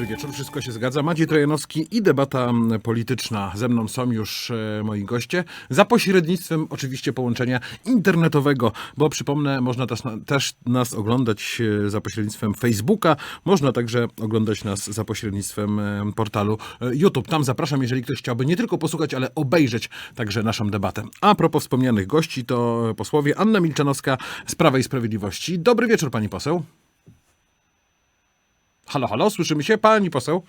Dobry wieczór, wszystko się zgadza. Maciej Trojanowski i debata mm, polityczna. Ze mną są już e, moi goście. Za pośrednictwem oczywiście połączenia internetowego, bo przypomnę, można też, też nas oglądać e, za pośrednictwem Facebooka. Można także oglądać nas za pośrednictwem e, portalu YouTube. Tam zapraszam, jeżeli ktoś chciałby nie tylko posłuchać, ale obejrzeć także naszą debatę. A propos wspomnianych gości, to posłowie Anna Milczanowska z Prawa i Sprawiedliwości. Dobry wieczór, pani poseł. Halo, halo, słyszymy się? Pani poseł?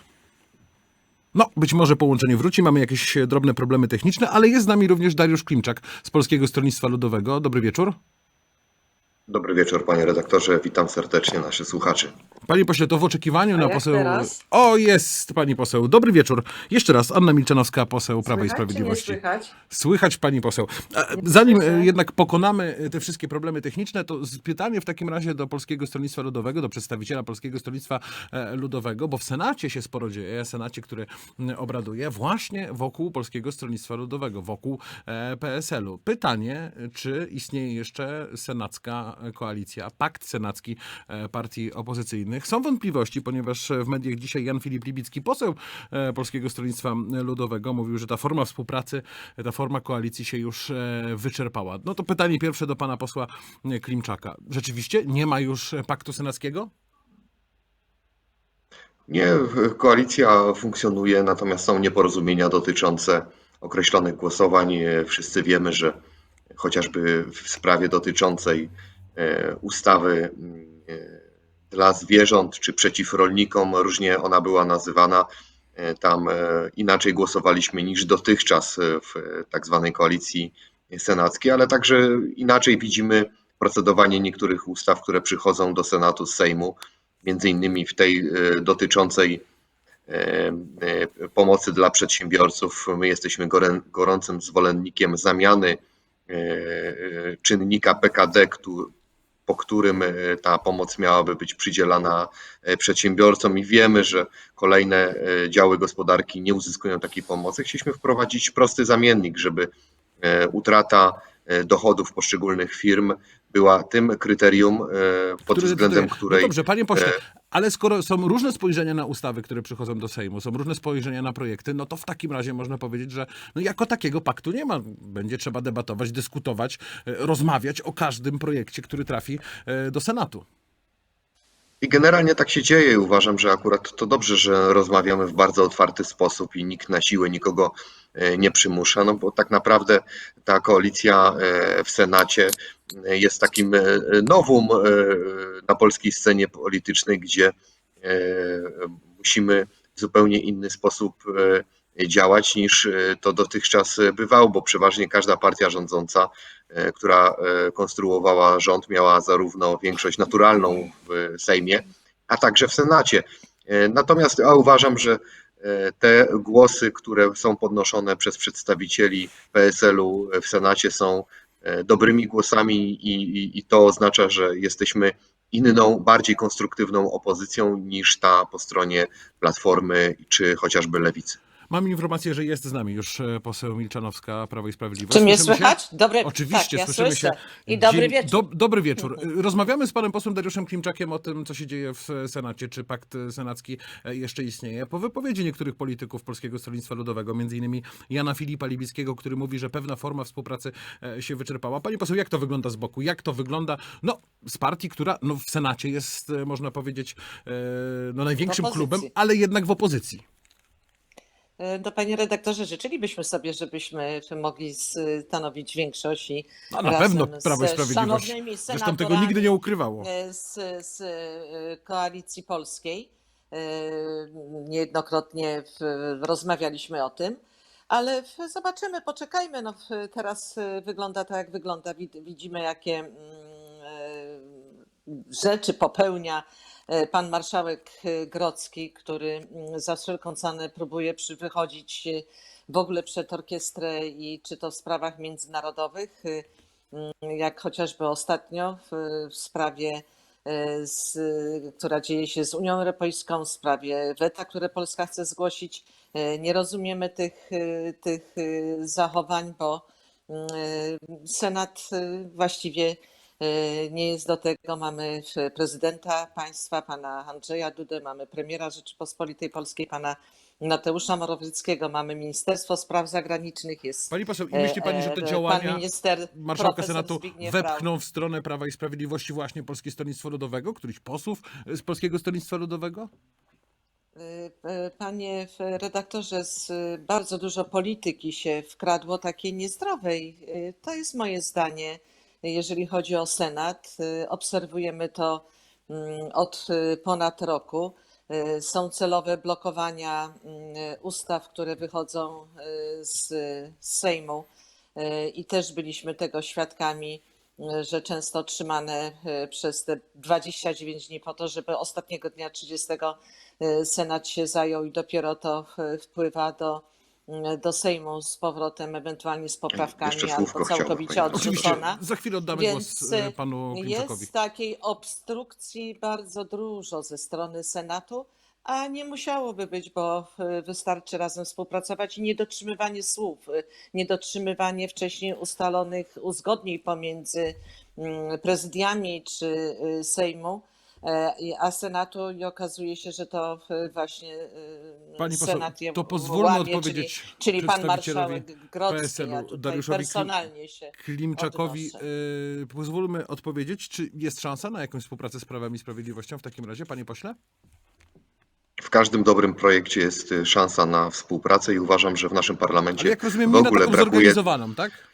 No, być może połączenie wróci, mamy jakieś e, drobne problemy techniczne, ale jest z nami również Dariusz Klimczak z Polskiego Stronnictwa Ludowego. Dobry wieczór. Dobry wieczór, panie redaktorze. Witam serdecznie naszych słuchaczy. Panie pośle, to w oczekiwaniu na jak poseł. teraz? O, jest pani poseł. Dobry wieczór. Jeszcze raz, Anna Milczanowska, poseł Prawa i Słychać czy nie Sprawiedliwości. słychać? Słychać pani poseł. A, Zanim e, jednak pokonamy e, te wszystkie problemy techniczne, to z- pytanie w takim razie do Polskiego Stronnictwa Ludowego, do przedstawiciela Polskiego Stronnictwa e, Ludowego, bo w Senacie się sporo dzieje, Senacie, który m, obraduje właśnie wokół Polskiego Stronnictwa Ludowego, wokół e, PSL-u. Pytanie, czy istnieje jeszcze senacka koalicja, pakt senacki e, partii opozycyjnych. Są wątpliwości, ponieważ w mediach dzisiaj Jan Filip Libicki, poseł e, Polskiego Stronnictwa Ludowego, mówił, że ta forma współpracy, ta forma koalicji się już e, wyczerpała. No to pytanie pierwsze do pana posła e, Klimczaka. Rzeczywiście nie ma już e, paktu senackiego? Nie, koalicja funkcjonuje, natomiast są nieporozumienia dotyczące określonych głosowań. Wszyscy wiemy, że chociażby w sprawie dotyczącej e, ustawy mm, e, dla zwierząt czy przeciw rolnikom, różnie ona była nazywana. E, Tam e, inaczej głosowaliśmy niż dotychczas e, w e, tak zwanej koalicji senackiej, ale także inaczej widzimy procedowanie niektórych ustaw, które przychodzą do Senatu z Sejmu, między innymi w tej e, dotyczącej e, e, pomocy dla przedsiębiorców. My jesteśmy gorącym zwolennikiem zamiany e, e, czynnika PKD, któ- po którym e, ta pomoc miałaby być przydzielana e, przedsiębiorcom i wiemy, że kolejne e, działy gospodarki nie uzyskują takiej pomocy. Chcieliśmy wprowadzić prosty zamiennik, żeby utrata dochodów poszczególnych firm była tym kryterium, e, pod Który względem decyduje- której No dobrze, panie pośle, e, ale skoro są różne spojrzenia na ustawy, które przychodzą do Sejmu, są różne spojrzenia na projekty, no to w takim razie można powiedzieć, że no jako takiego paktu nie ma. Będzie trzeba debatować, dyskutować, e, rozmawiać o każdym projekcie, który trafi do Senatu. I generalnie tak się dzieje. Uważam, że akurat to dobrze, że rozmawiamy w bardzo otwarty sposób i nikt na siłę nikogo e, nie przymusza, no bo tak naprawdę ta koalicja e, w Senacie e, jest takim nowum na polskiej scenie politycznej, gdzie musimy w zupełnie inny sposób działać niż e, to dotychczas bywało, bo przeważnie każda partia rządząca e, która e, konstruowała rząd, miała zarówno większość naturalną w Sejmie, a także w Senacie. E, Natomiast ja uważam, że e, te głosy, które są podnoszone przez przedstawicieli PSL-u w Senacie są e, dobrymi głosami i, i, i to oznacza, że jesteśmy inną, bardziej konstruktywną opozycją niż ta po stronie Platformy czy chociażby Lewicy. Mam informację, że jest z nami już e, poseł Milczanowska, Prawo i Sprawiedliwość. Czy mnie Słyszymy się? słychać? Dobry, Oczywiście, tak, ja słyszymy słyszę. się. I dobry wieczór. Do, dobry wieczór. Rozmawiamy z panem posłem Dariuszem Klimczakiem o tym, co się dzieje w Senacie, czy pakt senacki e, jeszcze istnieje. Po wypowiedzi niektórych polityków Polskiego Stronnictwa Ludowego, innymi Jana Filipa Libickiego, który mówi, że pewna forma współpracy e, się wyczerpała. Panie poseł, jak to wygląda z boku? Jak to wygląda no, z partii, która no, w Senacie jest, można powiedzieć, no, największym klubem, ale jednak w opozycji? No panie redaktorze, życzylibyśmy sobie, żebyśmy mogli stanowić większość i No, na pewno Prawo i Sprawiedliwość. Zresztą tego nigdy nie ukrywało. e, z, z e, Koalicji Polskiej. E, Niejednokrotnie rozmawialiśmy o tym, ale zobaczymy, poczekajmy. No, teraz wygląda tak, jak wygląda. Wid- Widzimy, jakie mm, rzeczy popełnia e, pan marszałek e, Grocki, który mm, za wszelką cenę próbuje przy wychodzić e, w ogóle przed orkiestrę i czy to w sprawach międzynarodowych, mm, jak chociażby ostatnio w, w sprawie, z, która dzieje się z Unią Europejską, w sprawie weta, które Polska chce zgłosić. Nie rozumiemy tych, tych zachowań, bo mm, Senat właściwie nie jest do tego. Mamy w- prezydenta państwa, pana Andrzeja Dudę, mamy premiera Rzeczypospolitej Polskiej, pana Mateusza Morawieckiego, mamy Ministerstwo Spraw Zagranicznych, jest Pani poseł, i myśli pani, że e, te e, działania minister marszałka Senatu Zbigniew wepchną w stronę Prawa i Sprawiedliwości właśnie Polskie Stronnictwo Ludowego, któryś posłów z Polskiego Stronnictwa Ludowego? Panie redaktorze, z bardzo dużo polityki się wkradło takiej niezdrowej. To jest moje zdanie, jeżeli chodzi o Senat. Y, Obserwujemy to mm, od y, ponad roku. Y, Są celowe blokowania ustaw, które wychodzą z Sejmu i też byliśmy tego świadkami, że często trzymane przez te 29 dni po to, żeby ostatniego dnia 30 y, Senat się zajął i dopiero to wpływa do, do Sejmu z powrotem, ewentualnie z poprawkami Jeszcze albo słówko całkowicie. Oczywiście, odrzucona. za chwilę oddamy Więc głos e, panu Klimczakowi. jest takiej obstrukcji bardzo dużo ze strony Senatu, a nie musiałoby być, bo y, wystarczy razem współpracować i niedotrzymywanie słów, y, niedotrzymywanie wcześniej ustalonych uzgodnień pomiędzy mm, prezydiami czy y, Sejmu, a Senatu i okazuje się, że to y, właśnie y, Pani poseł, Senat je to pozwólmy łamie, odpowiedzieć czyli, czyli pan marszałek Grodzki, ja Dariuszowi personalnie się Klimczakowi odnoszę. e, pozwólmy odpowiedzieć, czy jest szansa na jakąś współpracę z Prawem i Sprawiedliwością w takim razie, panie pośle? W każdym dobrym projekcie jest y, szansa na współpracę i uważam, że w naszym Ale parlamencie jak rozumiem, w nie na ogóle taką brakuje zorganizowaną, tak?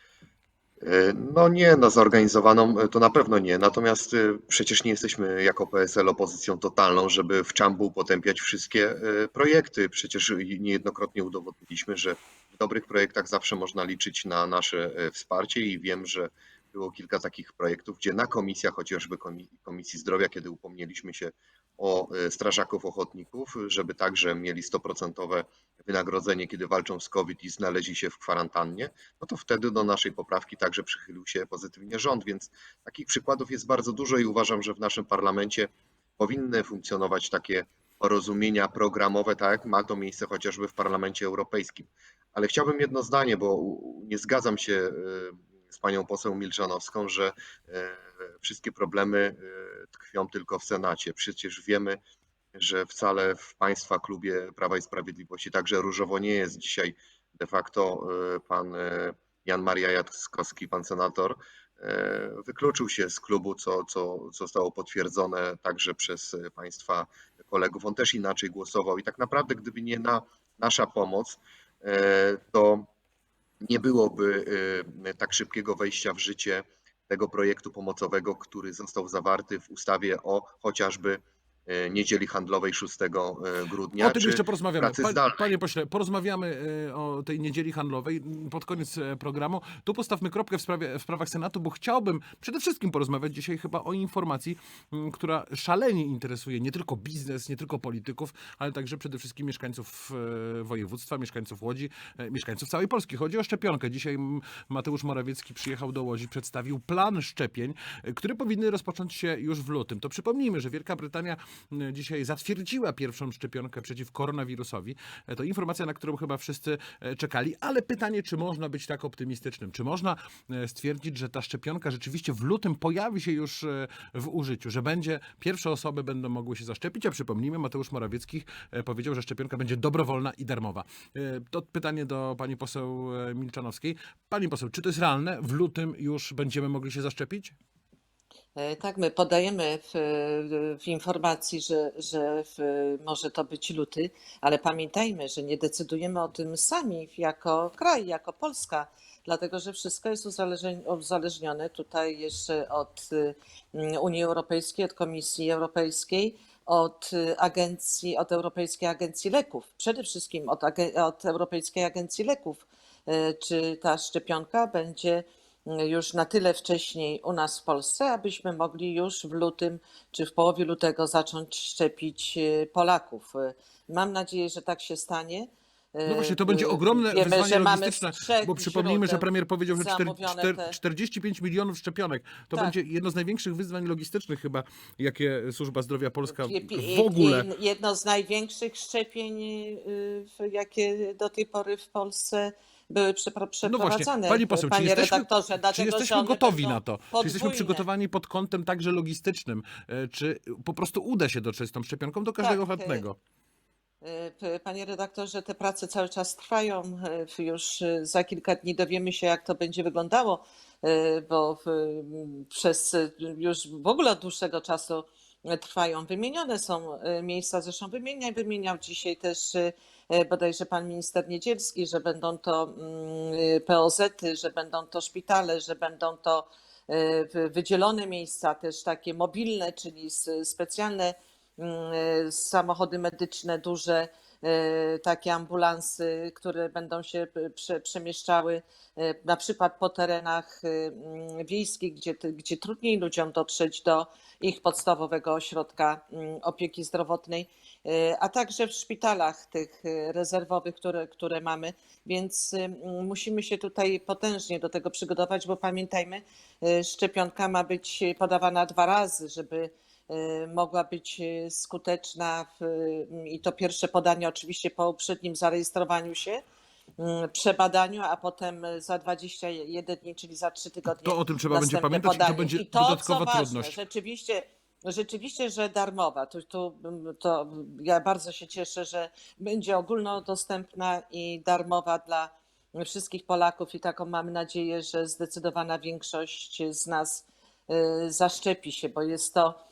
E, No nie, na zorganizowaną e, to na pewno nie. Natomiast e, przecież nie jesteśmy jako PSL opozycją totalną, żeby w czambu potępiać wszystkie projekty. Przecież niejednokrotnie udowodniliśmy, że w dobrych projektach zawsze można liczyć na nasze wsparcie i wiem, że było kilka takich projektów, gdzie na komisjach, chociażby Komi- Komisji Zdrowia, kiedy upomnieliśmy się o e, strażaków ochotników, żeby także mieli 100% wynagrodzenie, kiedy walczą z COVID i znaleźli się w kwarantannie, no to wtedy do naszej poprawki także przychylił się pozytywnie rząd, więc takich przykładów jest bardzo dużo i uważam, że w naszym parlamencie powinny funkcjonować takie porozumienia programowe, tak jak ma to miejsce chociażby w Parlamencie Europejskim. Ale chciałbym jedno zdanie, bo nie zgadzam się y, z panią poseł Milczanowską, że y, wszystkie problemy y, tkwią tylko w Senacie. Przecież wiemy, że wcale w Państwa klubie Prawa i Sprawiedliwości także różowo nie jest dzisiaj de facto y, pan y, Jan Maria Jackowski, pan senator, wykluczył się z klubu, co, co zostało potwierdzone także przez Państwa kolegów. On też inaczej głosował i tak naprawdę gdyby nie na, nasza pomoc, to nie byłoby tak szybkiego wejścia w życie tego projektu pomocowego, który został zawarty w ustawie o chociażby niedzieli handlowej 6 grudnia. O tym jeszcze porozmawiamy. Pa, panie pośle, porozmawiamy e, o tej niedzieli handlowej pod koniec e, programu. Tu postawmy kropkę w, sprawie, w sprawach Senatu, bo chciałbym przede wszystkim porozmawiać dzisiaj chyba o informacji, która szalenie interesuje nie tylko biznes, nie tylko polityków, ale także przede wszystkim mieszkańców e, województwa, mieszkańców Łodzi, e, mieszkańców całej Polski. Chodzi o szczepionkę. Dzisiaj Mateusz Morawiecki przyjechał do Łodzi, przedstawił plan szczepień, e, które powinny rozpocząć się już w lutym. To przypomnijmy, że Wielka Brytania dzisiaj zatwierdziła pierwszą szczepionkę przeciw koronawirusowi. E, To informacja, na którą chyba wszyscy e, czekali, ale pytanie, czy można być tak optymistycznym? Czy można e, stwierdzić, że ta szczepionka rzeczywiście w lutym pojawi się już w użyciu, że będzie, pierwsze osoby będą mogły się zaszczepić, a przypomnijmy, Mateusz Morawiecki powiedział, że szczepionka będzie dobrowolna i darmowa. To pytanie do pani poseł Milczanowskiej. Pani poseł, czy to jest realne? W lutym już będziemy mogli się zaszczepić? E, Tak, my podajemy w, w informacji, że, że w, może to być luty, ale pamiętajmy, że nie decydujemy o tym sami jako kraj, jako Polska, dlatego że wszystko jest uzależnione, tutaj jeszcze od y, Unii Europejskiej, od Komisji Europejskiej, od agencji, od Europejskiej Agencji Leków, przede wszystkim od, od Europejskiej Agencji Leków, y, czy ta szczepionka będzie już na tyle wcześniej u nas w Polsce, abyśmy mogli już w lutym czy w połowie lutego zacząć szczepić e, Polaków. E, Mam nadzieję, że tak się stanie. E, No właśnie, to będzie ogromne Wiemy, wyzwanie logistyczne, bo przypomnijmy, że premier powiedział, że czter- zamówione czter- te- 45 milionów szczepionek. To Tak. będzie jedno z największych wyzwań logistycznych chyba, jakie Służba Zdrowia Polska w ogóle... Jedno z największych szczepień, y, jakie do tej pory w Polsce były przepro- No przeprowadzane. właśnie, pani poseł, czy panie jesteśmy, redaktorze, czy dlatego, że jesteśmy one gotowi na to? Czy jesteśmy podwójne. przygotowani pod kątem także logistycznym? E, Czy po prostu uda się dotrzeć z tą szczepionką do każdego Tak, chętnego? Y, p- Panie redaktorze, te prace cały czas trwają. Już za kilka dni dowiemy się, jak to będzie wyglądało, bo w- m, przez już w ogóle od dłuższego czasu trwają. Wymienione są y, miejsca, zresztą wymienia, wymieniał dzisiaj też y, y, bodajże pan minister Niedzielski, że będą to mm, y, POZ-y, że będą to szpitale, że będą to y, wy- wydzielone miejsca, też takie mobilne, czyli specjalne mm, samochody medyczne, duże takie ambulansy, które będą się przemieszczały e, na przykład po terenach e, mm, wiejskich, gdzie, gdzie trudniej ludziom dotrzeć do ich podstawowego ośrodka mm, opieki zdrowotnej, a także w szpitalach tych rezerwowych, które, które mamy. Więc mm, musimy się tutaj potężnie do tego przygotować, bo pamiętajmy, szczepionka ma być podawana dwa razy, żeby y, mogła być y, skuteczna w, y, i to pierwsze podanie oczywiście po uprzednim zarejestrowaniu się, y, przebadaniu, a potem y, za 21 dni, czyli za 3 tygodnie. To o tym trzeba będzie pamiętać i to podanie. będzie I to, dodatkowa co ważne, trudność. Rzeczywiście, rzeczywiście, że darmowa. Tu, tu, to ja bardzo się cieszę, że będzie ogólnodostępna i darmowa dla wszystkich Polaków i taką mam nadzieję, że zdecydowana większość z nas y, zaszczepi się, bo jest to y,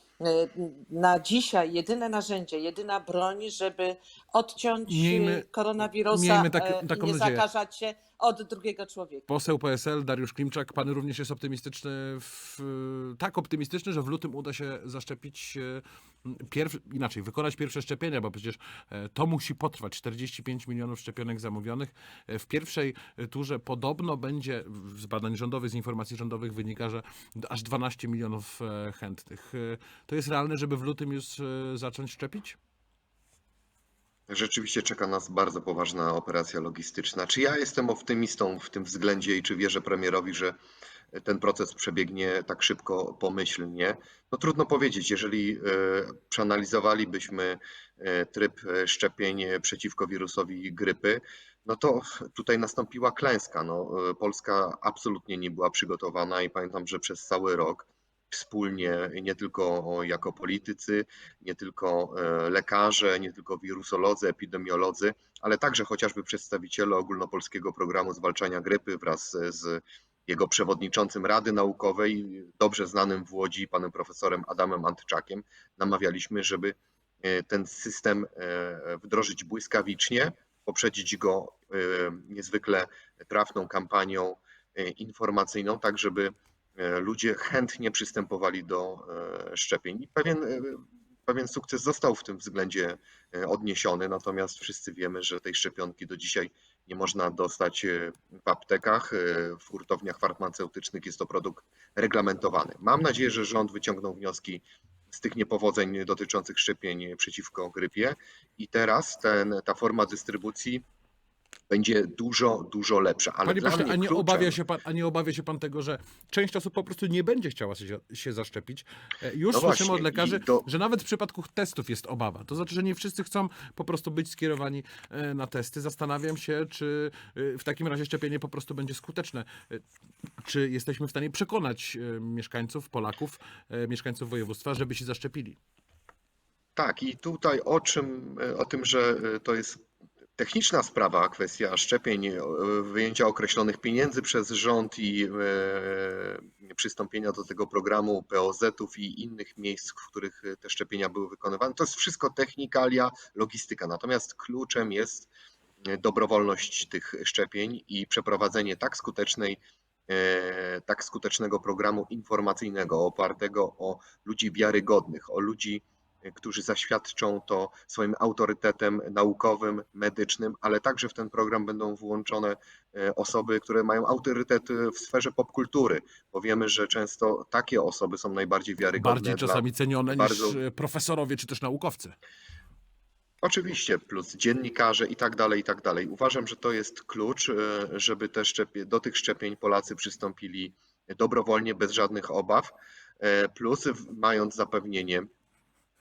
na dzisiaj jedyne narzędzie, jedyna broń, żeby odciąć Miejmy- y, koronawirusa miejmy tak- e, taką i nie nadzieję. zakażać się od drugiego człowieka. Poseł PSL Dariusz Klimczak, pan również jest optymistyczny, w, tak optymistyczny, że w lutym uda się zaszczepić pierw, inaczej, wykonać pierwsze szczepienia, bo przecież e, to musi potrwać. 45 milionów szczepionek zamówionych. E, W pierwszej turze podobno będzie, z badań rządowych, z informacji rządowych wynika, że aż 12 milionów e, chętnych. To jest realne, żeby w lutym już zacząć szczepić? Rzeczywiście czeka nas bardzo poważna operacja logistyczna. Czy ja jestem optymistą w tym względzie i czy wierzę premierowi, że ten proces przebiegnie tak szybko, pomyślnie? No trudno powiedzieć. Jeżeli e, przeanalizowalibyśmy e, tryb e, szczepień przeciwko wirusowi grypy, no to tutaj nastąpiła klęska. No, Polska absolutnie nie była przygotowana i pamiętam, że przez cały rok wspólnie, nie tylko jako politycy, nie tylko e, lekarze, nie tylko wirusolodzy, epidemiolodzy, ale także chociażby przedstawiciele ogólnopolskiego programu zwalczania grypy wraz z jego przewodniczącym Rady Naukowej, dobrze znanym w Łodzi, panem profesorem Adamem Antczakiem, namawialiśmy, żeby e, ten system e, wdrożyć błyskawicznie, poprzedzić go niezwykle trafną kampanią informacyjną, tak żeby ludzie chętnie przystępowali do e, szczepień. I pewien, e, pewien sukces został w tym względzie e, odniesiony, natomiast wszyscy wiemy, że tej szczepionki do dzisiaj nie można dostać e, w aptekach, e, w hurtowniach farmaceutycznych jest to produkt reglamentowany. Mam nadzieję, że rząd wyciągnął wnioski z tych niepowodzeń dotyczących szczepień przeciwko grypie i teraz ten, ta forma dystrybucji będzie dużo, dużo lepsza. Ale Panie pośle, a nie, kluczem- obawia się pan, a nie obawia się pan tego, że część osób po prostu nie będzie chciała się, się zaszczepić? E, Już No słyszymy od lekarzy, do- że nawet w przypadku testów jest obawa. To znaczy, że nie wszyscy chcą po prostu być skierowani e, na testy. Zastanawiam się, czy e, w takim razie szczepienie po prostu będzie skuteczne. Czy jesteśmy w stanie przekonać mieszkańców, Polaków, mieszkańców województwa, żeby się zaszczepili? Tak, i tutaj o czym, o tym, że to jest techniczna sprawa, kwestia szczepień, e, wyjęcia określonych pieniędzy przez rząd i e, przystąpienia do tego programu POZ-ów i innych miejsc, w których te szczepienia były wykonywane. To jest wszystko technikalia, logistyka. Natomiast kluczem jest dobrowolność tych szczepień i przeprowadzenie tak skutecznej e, tak skutecznego programu informacyjnego opartego o ludzi wiarygodnych, o ludzi którzy zaświadczą to swoim autorytetem naukowym, medycznym, ale także w ten program będą włączone e, osoby, które mają autorytet e, w sferze popkultury, bo wiemy, że często takie osoby są najbardziej wiarygodne. Bardziej czasami cenione bardzo- niż profesorowie czy też naukowcy. Oczywiście, plus dziennikarze i tak dalej, i tak dalej. Uważam, że to jest klucz, e, żeby te szczepie, do tych szczepień Polacy przystąpili dobrowolnie, bez żadnych obaw, plus mając zapewnienie,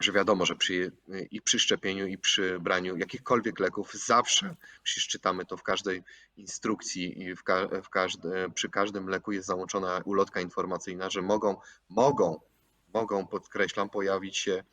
że wiadomo, że przy, i przy szczepieniu, i przy braniu jakichkolwiek leków zawsze, przecież czytamy to w każdej instrukcji i w, ka, w każde, przy każdym leku jest załączona ulotka informacyjna, że mogą, mogą, mogą, podkreślam, pojawić się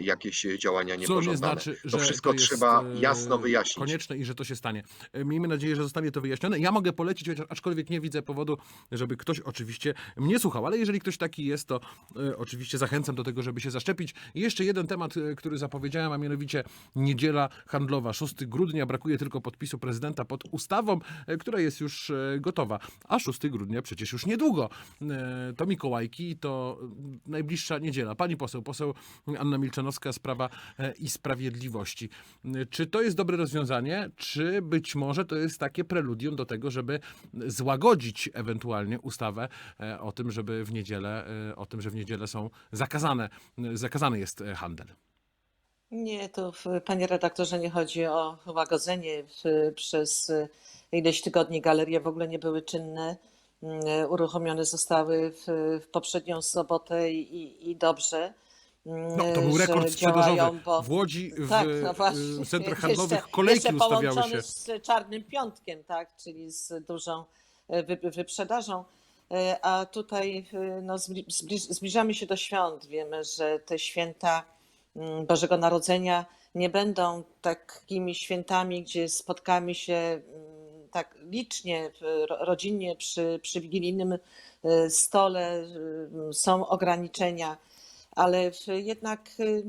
jakieś działania Co nie niepożądane. znaczy, że to wszystko jest, trzeba e, jasno wyjaśnić. Konieczne i że to się stanie. E, Miejmy nadzieję, że zostanie to wyjaśnione. Ja mogę polecić, chociaż aczkolwiek nie widzę powodu, żeby ktoś oczywiście mnie słuchał, ale jeżeli ktoś taki jest, to e, oczywiście zachęcam do tego, żeby się zaszczepić. I jeszcze jeden temat, e, który zapowiedziałem, a mianowicie niedziela handlowa, 6 grudnia. Brakuje tylko podpisu prezydenta pod ustawą, e, która jest już e, gotowa. A 6 grudnia przecież już niedługo. E, To Mikołajki, to e, najbliższa niedziela. Pani poseł, poseł Anna Milczanowska, Sprawa e, i Sprawiedliwości. E, Czy to jest dobre rozwiązanie, czy być może to jest takie preludium do tego, żeby złagodzić ewentualnie ustawę e, o tym, żeby w niedzielę, o tym, że w niedzielę są zakazane, zakazany jest handel? Nie, to panie redaktorze nie chodzi o łagodzenie. Przez ileś tygodni galerie w ogóle nie były czynne. Mm, Uruchomione zostały w, w poprzednią sobotę i- i dobrze. No, to był że rekord działają, sprzedażowy. bo- W Łodzi, w tak, no e, właśnie. centrach Jeszcze- handlowych kolejki jeszcze ustawiały się. z Czarnym Piątkiem, tak, czyli z dużą wy, wyprzedażą. E, A tutaj no, zbli- zbliż, zbliżamy się do świąt. Wiemy, że te święta mm, Bożego Narodzenia nie będą takimi świętami, gdzie spotkamy się mm, tak licznie, w- ro- rodzinnie przy, przy wigilijnym stole. y, Są ograniczenia ale jednak y,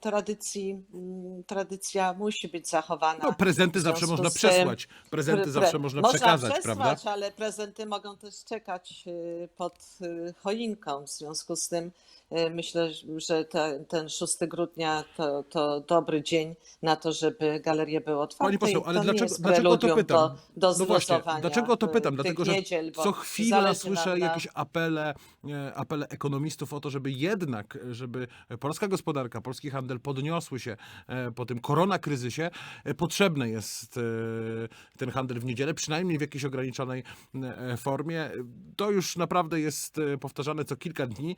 tradycji, mm, tradycja musi być zachowana. No, prezenty zawsze można tym- przesłać. Prezenty Pre- zawsze można można przekazać, przesłać, prawda? ale prezenty mogą też czekać y, pod y, choinką. W związku z tym myślę, że te, ten 6 grudnia to, to dobry dzień na to, żeby galerie były otwarte. Pani poseł, ale dlaczego- dlaczego o to pytam? Do, do No właśnie, dlaczego o to pytam? Dlatego, że niedziel, co nam słyszę na- jakieś apele, apele ekonomistów o to, żeby jednak, żeby polska gospodarka, polski handel podniosły się e, po tym koronakryzysie. E, Potrzebny jest e, ten handel w niedzielę, przynajmniej w jakiejś ograniczonej formie. To już naprawdę jest powtarzane co kilka dni.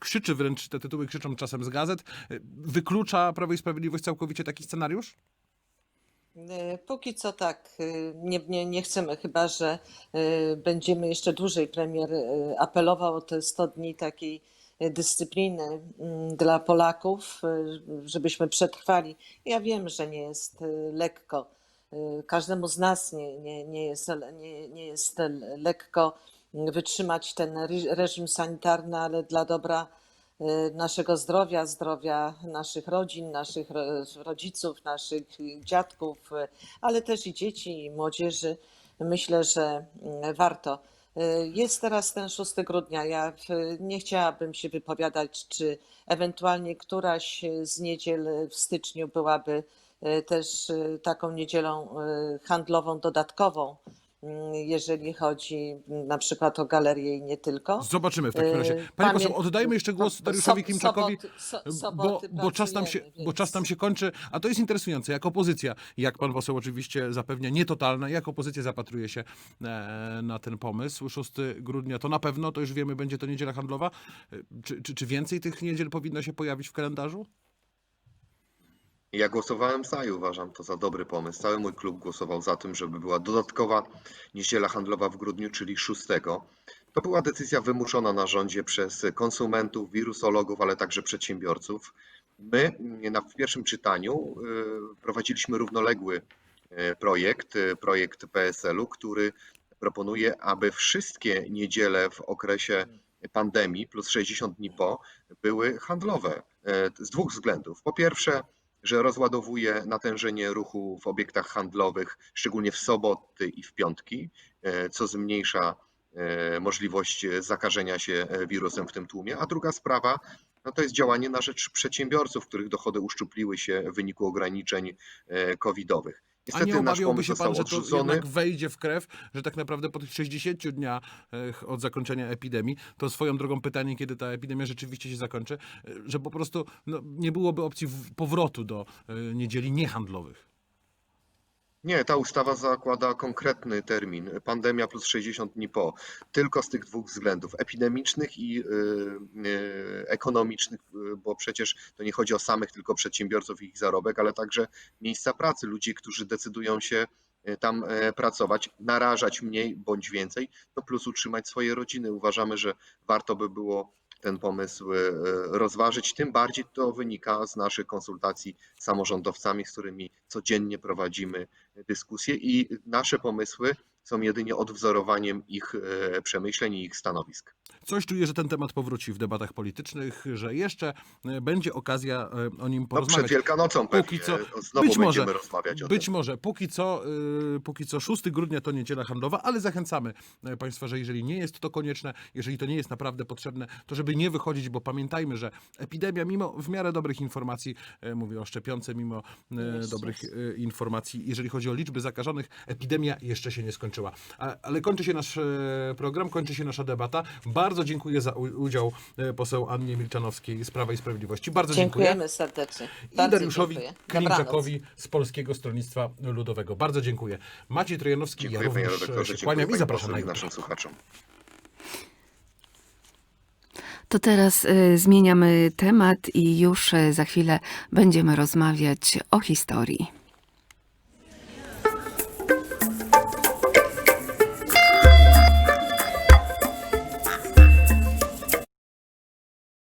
Krzyczy wręcz, te tytuły krzyczą czasem z gazet. Wyklucza Prawo i Sprawiedliwość całkowicie taki scenariusz? Póki co tak, nie, nie, nie chcemy, chyba że będziemy jeszcze dłużej. Premier apelował o te 100 dni takiej dyscypliny mm, dla Polaków, y, żebyśmy przetrwali. Ja wiem, że nie jest y, lekko. Y, Każdemu z nas nie, nie, nie, jest, nie, nie jest lekko wytrzymać ten re- reżim sanitarny, ale dla dobra naszego zdrowia, zdrowia naszych rodzin, naszych ro- rodziców, naszych dziadków, ale też i dzieci i młodzieży. Myślę, że mm, warto. Jest teraz ten 6 grudnia. Ja nie chciałabym się wypowiadać, czy ewentualnie któraś z niedziel w styczniu byłaby y, też y, taką niedzielą y, handlową dodatkową, jeżeli chodzi mm, na przykład o galerie i nie tylko. Zobaczymy w takim razie. Yy, Pani pamię- poseł, oddajmy jeszcze głos Dariuszowi Klimczakowi, bo, bo, czas nam się, bo czas nam się kończy, a to jest interesujące. Jak opozycja, jak pan poseł oczywiście zapewnia, nietotalna, jak opozycja zapatruje się e, na ten pomysł 6 grudnia, to na pewno, to już wiemy, będzie to niedziela handlowa. E, Czy, czy, czy więcej tych niedziel powinno się pojawić w kalendarzu? Ja głosowałem za i uważam to za dobry pomysł. Cały mój klub głosował za tym, żeby była dodatkowa niedziela handlowa w grudniu, czyli 6. To była decyzja wymuszona na rządzie przez konsumentów, wirusologów, ale także przedsiębiorców. My na, w pierwszym czytaniu y, prowadziliśmy równoległy y, projekt, y, projekt PSL-u, który proponuje, aby wszystkie niedziele w okresie pandemii plus 60 dni po były handlowe z dwóch względów. Po pierwsze, że rozładowuje natężenie ruchu w obiektach handlowych, szczególnie w soboty i w piątki, e, co zmniejsza e, możliwość zakażenia się e, wirusem w tym tłumie. A druga sprawa no to jest działanie na rzecz przedsiębiorców, których dochody uszczupliły się w wyniku ograniczeń e, covidowych. A nie Niestety obawiałby się pan, że to odrzucony. jednak wejdzie w krew, że tak naprawdę po tych 60 dniach e, od zakończenia epidemii, to swoją drogą pytanie, kiedy ta epidemia rzeczywiście się zakończy, e, że po prostu no, nie byłoby opcji powrotu do e, niedzieli niehandlowych. Nie, ta ustawa zakłada konkretny termin, pandemia plus 60 dni po, tylko z tych dwóch względów, epidemicznych i y, y, ekonomicznych, y, bo przecież to nie chodzi o samych tylko przedsiębiorców i ich zarobek, ale także miejsca pracy, ludzi, którzy decydują się y, tam e, pracować, narażać mniej bądź więcej, no plus utrzymać swoje rodziny. Uważamy, że warto by było ten pomysł e, rozważyć, tym bardziej to wynika z naszych konsultacji z samorządowcami, z którymi codziennie prowadzimy dyskusje i nasze pomysły są jedynie odwzorowaniem ich e, przemyśleń i ich stanowisk. Coś czuję, że ten temat powróci w debatach politycznych, że jeszcze e, będzie okazja e, o nim No przed porozmawiać. Wielkanocą Póki co- znowu być będziemy może- rozmawiać o Być tym. może, póki co, y, póki co 6 grudnia to niedziela handlowa, ale zachęcamy e, Państwa, że jeżeli nie jest to konieczne, jeżeli to nie jest naprawdę potrzebne, to żeby nie wychodzić, bo pamiętajmy, że epidemia, mimo w miarę dobrych informacji, e, mówię o szczepionce, mimo e, Jeszcze. dobrych e, informacji, jeżeli chodzi o liczby zakażonych, epidemia jeszcze się nie skończyła. Ale kończy się nasz e, program, kończy się nasza debata. Bardzo dziękuję za udział e, poseł Annie Milczanowskiej z Prawa i Sprawiedliwości. Bardzo dziękuję. Dziękujemy serdecznie. I Bardzo Dariuszowi dziękuję. Dobranoc. Klinczakowi z Polskiego Stronnictwa Ludowego. Bardzo dziękuję. Maciej Trojanowski, Dziękuję ja panie również e, redaktorze, się kłaniam i zapraszam na i naszym słuchaczom. To teraz y, zmieniamy temat i już y, za chwilę będziemy rozmawiać o historii.